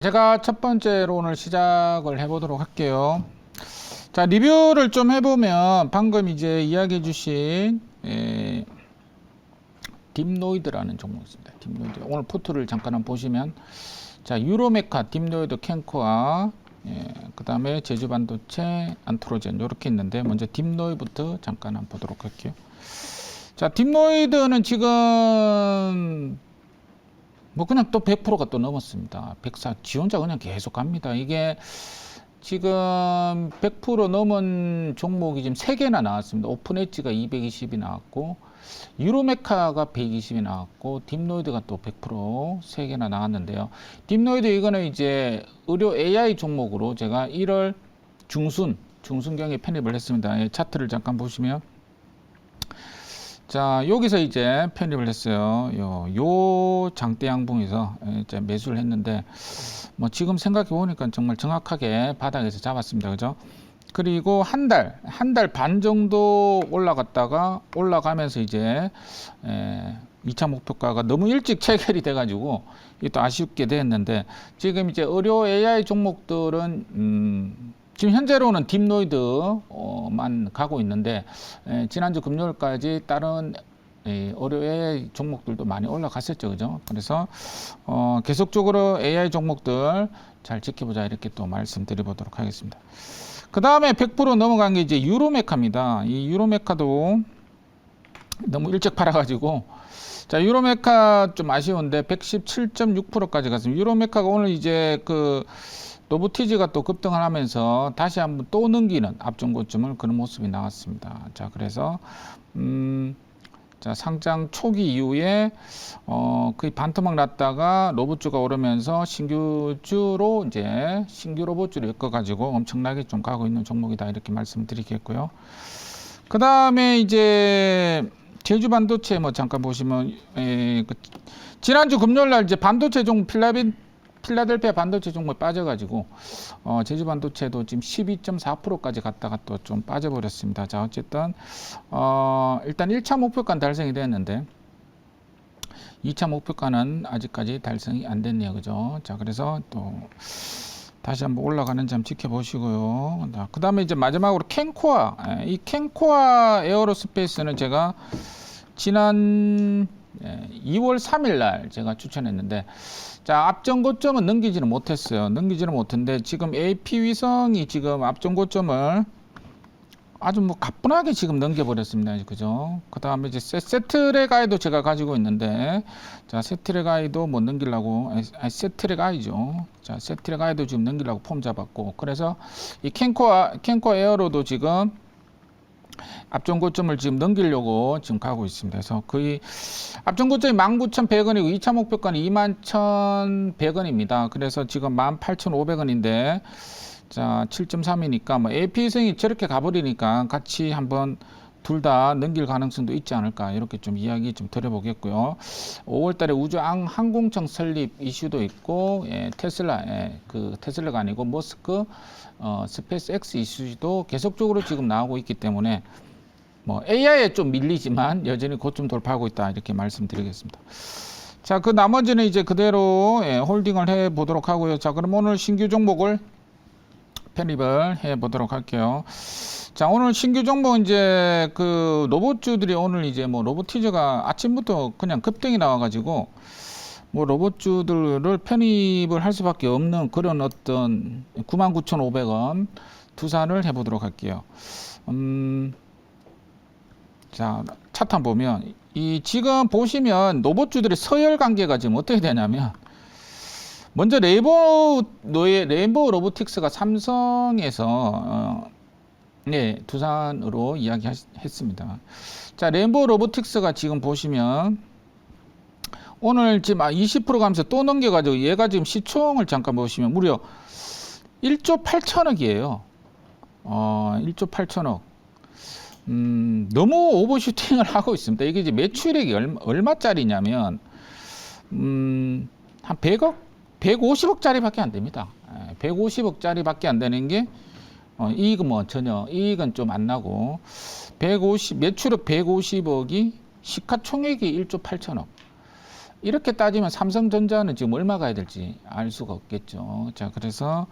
제가 첫 번째로 오늘 시작을 해보도록 할게요. 자, 리뷰를 좀 해보면 방금 이제 이야기해 주신 에, 딥노이드라는 종목이 있습니다. 딥노이드. 오늘 포트를 잠깐 한번 보시면 자, 유로메카, 딥노이드, 캔코아 예, 그 다음에 제주반도체, 안트로젠 이렇게 있는데 먼저 딥노이드부터 잠깐 한번 보도록 할게요. 자, 딥노이드는 지금 뭐 그냥 또 100%가 또 넘었습니다. 104 지원자 그냥 계속 갑니다. 이게 지금 100% 넘은 종목이 지금 3개나 나왔습니다. 오픈 엣지가 220이 나왔고 유로메카가 120이 나왔고 딥노이드가 또 100% 3개나 나왔는데요. 딥노이드 이거는 이제 의료 AI 종목으로 제가 1월 중순 중순경에 편입을 했습니다. 예, 차트를 잠깐 보시면 자 여기서 이제 편입을 했어요. 요, 요 장대 양봉에서 이제 매수를 했는데 뭐 지금 생각해 보니까 정말 정확하게 바닥에서 잡았습니다. 그죠? 그리고 한 달, 한 달 반 정도 올라갔다가 올라가면서 이제 에, 2차 목표가가 너무 일찍 체결이 돼가지고 또 아쉽게 됐는데 지금 이제 의료 AI 종목들은 음, 지금 현재로는 딥노이드만 가고 있는데 에, 지난주 금요일까지 다른 이 의료 AI 종목들도 많이 올라갔었죠, 그죠? 그래서 어, 계속적으로 AI 종목들 잘 지켜보자 이렇게 또 말씀드려보도록 하겠습니다. 그 다음에 100% 넘어간 게 이제 유로메카입니다. 이 유로메카도 너무 일찍 팔아가지고 자 유로메카 좀 아쉬운데 117.6%까지 갔습니다. 유로메카가 오늘 이제 그 노브티즈가 또 급등을 하면서 다시 한번 또 넘기는 앞전 고점을 그런 모습이 나왔습니다. 자 그래서 음. 자, 상장 초기 이후에 어, 거의 반토막 났다가 로봇주가 오르면서 신규주로 이제 신규 로봇주를 엮어 가지고 엄청나게 좀 가고 있는 종목이다 이렇게 말씀드리겠고요. 그 다음에 이제 제주 반도체 뭐 잠깐 보시면 에, 그 지난주 금요일 날 이제 반도체 종 필라빈 필라델피아 반도체 종목이 빠져가지고 어, 제주 반도체도 지금 12.4%까지 갔다가 또 좀 빠져버렸습니다. 자 어쨌든 어, 일단 1차 목표가는 달성이 됐는데 2차 목표가는 아직까지 달성이 안 됐네요, 그죠? 자 그래서 또 다시 한번 올라가는 점 지켜보시고요. 그 다음에 이제 마지막으로 캔코아 예, 이 캔코아 에어로스페이스는 제가 지난 2월 3일 날 제가 추천했는데 자 앞전 고점은 넘기지는 못했어요. 넘기지는 못했는데 지금 AP 위성이 지금 앞전 고점을 아주 뭐 가뿐하게 지금 넘겨버렸습니다. 그죠? 그 다음에 이제 세, 세트랙 아이도 제가 가지고 있는데, 자, 세트랙 아이도 뭐 넘기려고, 아니, 세트랙 아이죠. 자, 세트랙 아이도 지금 넘기려고 폼 잡았고, 그래서 이 캔코아, 캔코 에어로도 지금 앞전 고점을 지금 넘기려고 지금 가고 있습니다. 그래서 거의 앞전 고점이 19,100원이고 2차 목표가는 21,100원입니다. 그래서 지금 18,500원인데 자 7.3이니까 뭐 AP성이 저렇게 가버리니까 같이 한번 둘 다 넘길 가능성도 있지 않을까 이렇게 좀 이야기 좀 드려보겠고요. 5월달에 우주 항공청 설립 이슈도 있고 예, 테슬라 예, 그 테슬라가 아니고 머스크 어, 스페이스 X 이슈도 계속적으로 지금 나오고 있기 때문에 뭐 AI에 좀 밀리지만 여전히 고점 돌파하고 있다 이렇게 말씀드리겠습니다. 자, 그 나머지는 이제 그대로 예, 홀딩을 해 보도록 하고요. 자, 그럼 오늘 신규 종목을 편입을 해 보도록 할게요. 자, 오늘 신규 종목 이제 그 로봇주들이 오늘 이제 뭐 로보티즈가 아침부터 그냥 급등이 나와가지고 뭐 로봇주들을 편입을 할 수밖에 없는 그런 어떤 99,500원 투자를 해보도록 할게요. 음, 자, 차트 보면 이 지금 보시면 로봇주들의 서열 관계가 지금 어떻게 되냐면 먼저 레이버 노예 레인보우 로보틱스가 삼성에서 어, 네 두산으로 이야기했습니다. 자 레인보우 로보틱스가 지금 보시면 오늘 지금 20% 아, 가면서 또 넘겨가지고 얘가 지금 시총을 잠깐 보시면 무려 1조 8천억이에요. 어 1조 8천억. 음, 너무 오버슈팅을 하고 있습니다. 이게 이제 매출액이 얼마, 얼마짜리냐면, 음, 한 100억? 150억짜리밖에 안 됩니다. 150억짜리밖에 안 되는 게, 어, 이익은 뭐 전혀, 이익은 좀 안 나고, 150, 매출액 150억이 시가총액이 1조 8천억. 이렇게 따지면 삼성전자는 지금 얼마 가야 될지 알 수가 없겠죠. 자, 그래서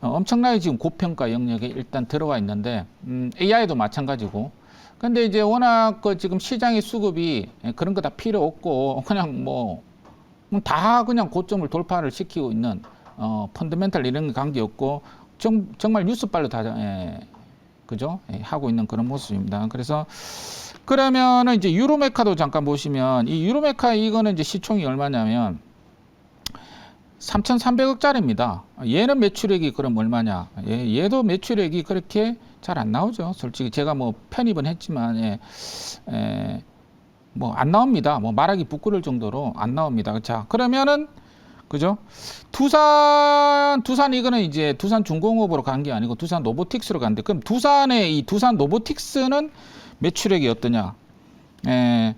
어, 엄청나게 지금 고평가 영역에 일단 들어와 있는데 음, AI도 마찬가지고. 근데 이제 워낙 그 지금 시장의 수급이 예, 그런 거 다 필요 없고 그냥 뭐 다 그냥 고점을 돌파를 시키고 있는 어, 펀더멘탈 이런 게 관계 없고 정, 정말 뉴스빨로 다 예, 그죠? 예, 하고 있는 그런 모습입니다. 그래서 그러면은 이제 유로메카도 잠깐 보시면 이 유로메카 이거는 이제 시총이 얼마냐면 3,300억짜리입니다. 얘는 매출액이 그럼 얼마냐? 예, 얘도 매출액이 그렇게 잘 안 나오죠. 솔직히 제가 뭐 편입은 했지만 예, 예, 뭐 안 나옵니다. 뭐 말하기 부끄러울 정도로 안 나옵니다. 자, 그러면은 그죠? 두산 두산 이거는 이제 두산 중공업으로 간 게 아니고 두산 로보틱스로 간데 그럼 두산의 이 두산 로보틱스는 매출액이 어떠냐? 에,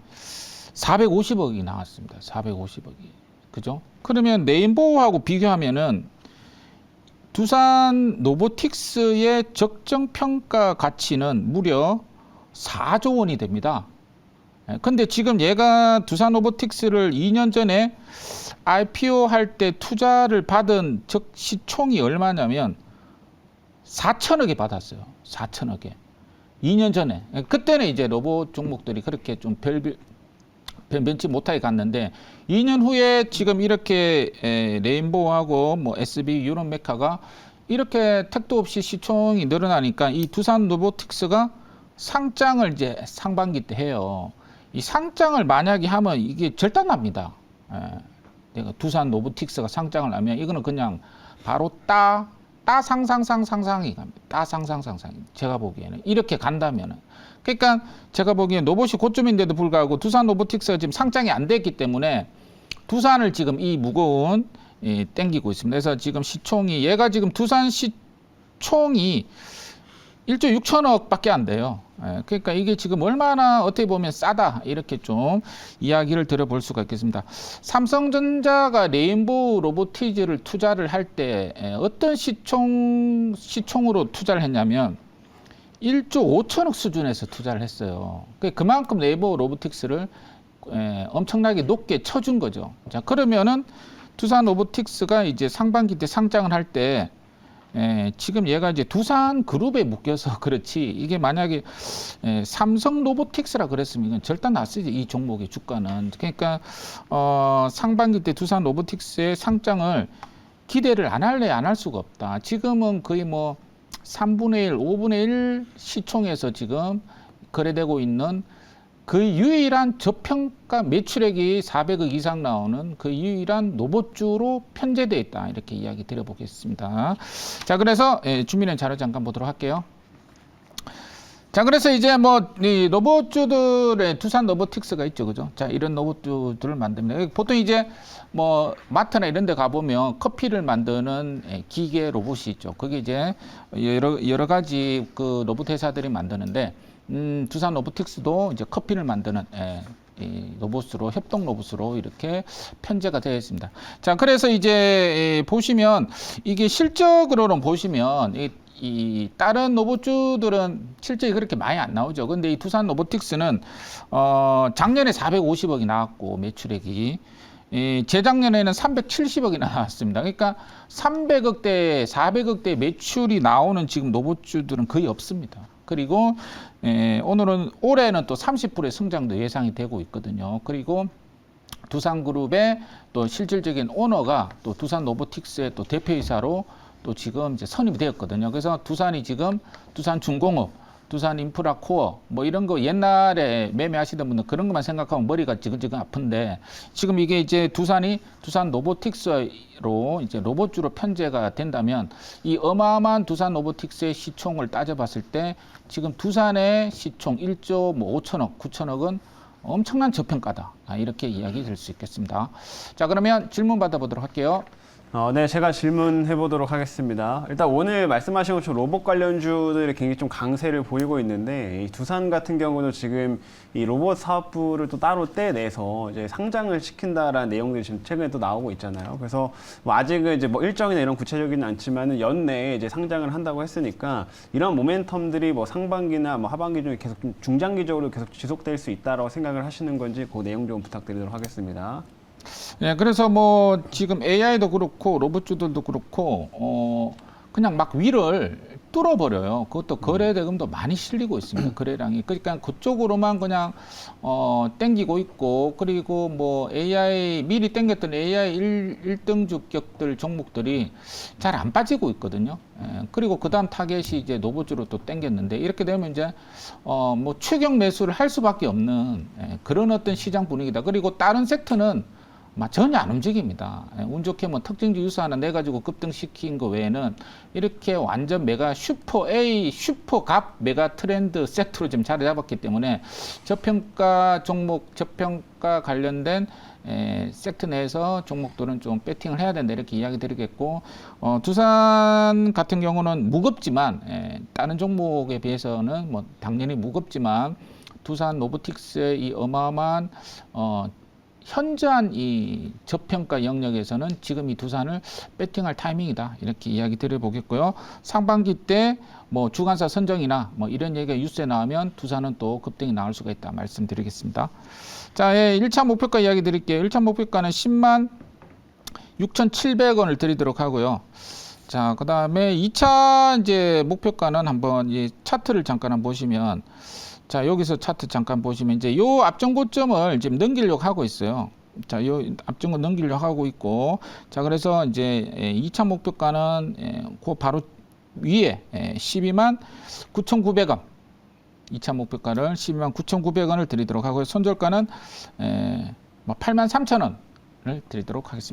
450억이 나왔습니다. 450억이. 그죠? 그러면 네임보우하고 비교하면은 두산 로보틱스의 적정 평가 가치는 무려 4조 원이 됩니다. 예, 근데 지금 얘가 두산 로보틱스를 2년 전에 IPO 할 때 투자를 받은 적시총이 얼마냐면 4천억에 받았어요. 4천억에. 2년 전에. 예, 그때는 이제 로봇 종목들이 그렇게 좀 별, 변변치 못하게 갔는데 2년 후에 지금 이렇게 에, 레인보우하고 뭐 SB 유럽 메카가 이렇게 택도 없이 시총이 늘어나니까 이 두산 로보틱스가 상장을 이제 상반기 때 해요. 이 상장을 만약에 하면 이게 절단납니다. 예. 내가 두산 로보틱스가 상장을 하면 이거는 그냥 바로 따, 따 상상상 상상이 갑니다. 따 상상상 상이. 제가 보기에는 이렇게 간다면은. 그러니까 제가 보기엔 로봇이 고점인데도 불구하고 두산 로보틱스가 지금 상장이 안 됐기 때문에 두산을 지금 이 무거운 예, 땡기고 있습니다. 그래서 지금 시총이 얘가 지금 두산 시총이 1조 6천억밖에 안 돼요. 예, 그러니까 이게 지금 얼마나 어떻게 보면 싸다 이렇게 좀 이야기를 들어볼 수가 있겠습니다. 삼성전자가 레인보우 로보티즈를 투자를 할 때 어떤 시총 시총으로 투자를 했냐면 1조 5천억 수준에서 투자를 했어요. 그 그만큼 네이버 로보틱스를 에, 엄청나게 높게 쳐준 거죠. 자 그러면은 두산 로보틱스가 이제 상반기 때 상장을 할때 지금 얘가 이제 두산 그룹에 묶여서 그렇지. 이게 만약에 에, 삼성 로보틱스라 그랬으면 이건 절단 났어요 이 종목의 주가는. 그러니까 어, 상반기 때 두산 로보틱스의 상장을 기대를 안 할래 안 할 수가 없다. 지금은 거의 뭐 3분의 1, 5분의 1 시총에서 지금 거래되고 있는 그 유일한 저평가 매출액이 400억 이상 나오는 그 유일한 로봇주로 편제되어 있다. 이렇게 이야기 드려보겠습니다. 자, 그래서 예, 준비된 자료 잠깐 보도록 할게요. 자, 그래서 이제 뭐, 이 로봇주들의 두산 로보틱스가 있죠. 그죠? 자, 이런 로봇주들을 만듭니다. 보통 이제 뭐, 마트나 이런 데 가보면 커피를 만드는 예, 기계 로봇이 있죠. 그게 이제 여러, 여러 가지 그 로봇 회사들이 만드는데, 음, 두산 로보틱스도 이제 커피를 만드는, 예, 이 로봇으로 협동 로봇으로 이렇게 편제가 되어 있습니다. 자, 그래서 이제 예, 보시면 이게 실적으로는 보시면 이, 이 다른 로봇주들은 실적이 그렇게 많이 안 나오죠. 근데 이 두산 로보틱스는 어 작년에 450억이 나왔고 매출액이 이 재작년에는 370억이 나왔습니다. 그러니까 300억대, 400억대 매출이 나오는 지금 로봇주들은 거의 없습니다. 그리고 에, 오늘은 올해는 또 30%의 성장도 예상이 되고 있거든요. 그리고 두산그룹의 또 실질적인 오너가 또 두산 로보틱스의 또 대표이사로 또 지금 이제 선임이 되었거든요. 그래서 두산이 지금 두산 중공업, 두산 인프라 코어 뭐 이런 거 옛날에 매매하시던 분들 그런 것만 생각하면 머리가 지근지근 아픈데 지금 이게 이제 두산이 두산 로보틱스로 이제 로봇주로 편제가 된다면 이 어마어마한 두산 로보틱스의 시총을 따져봤을 때 지금 두산의 시총 1조 뭐 5천억, 9천억은 엄청난 저평가다. 아, 이렇게 이야기 될 수 있겠습니다. 자, 그러면 질문 받아보도록 할게요. 어, 네, 제가 질문해 보도록 하겠습니다. 일단 오늘 말씀하신 것처럼 로봇 관련주들이 굉장히 좀 강세를 보이고 있는데 이 두산 같은 경우도 지금 이 로봇 사업부를 또 따로 떼내서 이제 상장을 시킨다라는 내용들이 지금 최근에 또 나오고 있잖아요. 그래서 뭐 아직은 이제 뭐 일정이나 이런 구체적이는 않지만은 연내에 이제 상장을 한다고 했으니까 이런 모멘텀들이 뭐 상반기나 뭐 하반기 중에 계속 좀 중장기적으로 계속 지속될 수 있다라고 생각을 하시는 건지 그 내용 좀 부탁드리도록 하겠습니다. 예, 그래서 뭐 지금 AI도 그렇고 로봇주들도 그렇고 어 그냥 막 위를 뚫어버려요. 그것도 거래 대금도 많이 실리고 있습니다. 거래량이. 그러니까 그쪽으로만 그냥 어 땡기고 있고 그리고 뭐 AI 미리 땡겼던 AI 일 1등 주격들 종목들이 잘 안 빠지고 있거든요. 예, 그리고 그다음 타겟이 이제 노보주로 또 땡겼는데 이렇게 되면 이제 어 뭐 추격 매수를 할 수밖에 없는 예, 그런 어떤 시장 분위기다. 그리고 다른 섹터는 막 전혀 안 움직입니다. 예, 운 좋게 뭐 특징주 유수 하나 내 가지고 급등시킨 거 외에는 이렇게 완전 메가 슈퍼 A 슈퍼 갑 메가 트렌드 섹터로 지금 자리 잡았기 때문에 저평가 종목 저평가 관련된 에, 섹터 내에서 종목들은 좀 배팅을 해야 된다 이렇게 이야기 드리겠고 어, 두산 같은 경우는 무겁지만 에, 다른 종목에 비해서는 뭐 당연히 무겁지만 두산 로보틱스의 이 어마어마한 어, 현저한 이 저평가 영역에서는 지금 이 두산을 배팅할 타이밍이다 이렇게 이야기 드려보겠고요. 상반기 때 뭐 주간사 선정이나 뭐 이런 얘기가 뉴스에 나오면 두산은 또 급등이 나올 수가 있다 말씀드리겠습니다. 자, 예, 1차 목표가 이야기 드릴게요. 1차 목표가는 10만 6,700원을 드리도록 하고요. 자, 그 다음에 2차 이제 목표가는 한번 이 차트를 잠깐 한번 보시면 자, 여기서 차트 잠깐 보시면 이제 요 앞전 고점을 지금 넘기려고 하고 있어요. 자, 요 앞전 거 넘기려고 하고 있고 자, 그래서 이제 예, 2차 목표가는 예, 그 바로 위에 예, 12만 9,900원 2차 목표가를 12만 9,900원을 드리도록 하고요. 손절가는 에, 뭐 8만 3천 원을 드리도록 하겠습니다.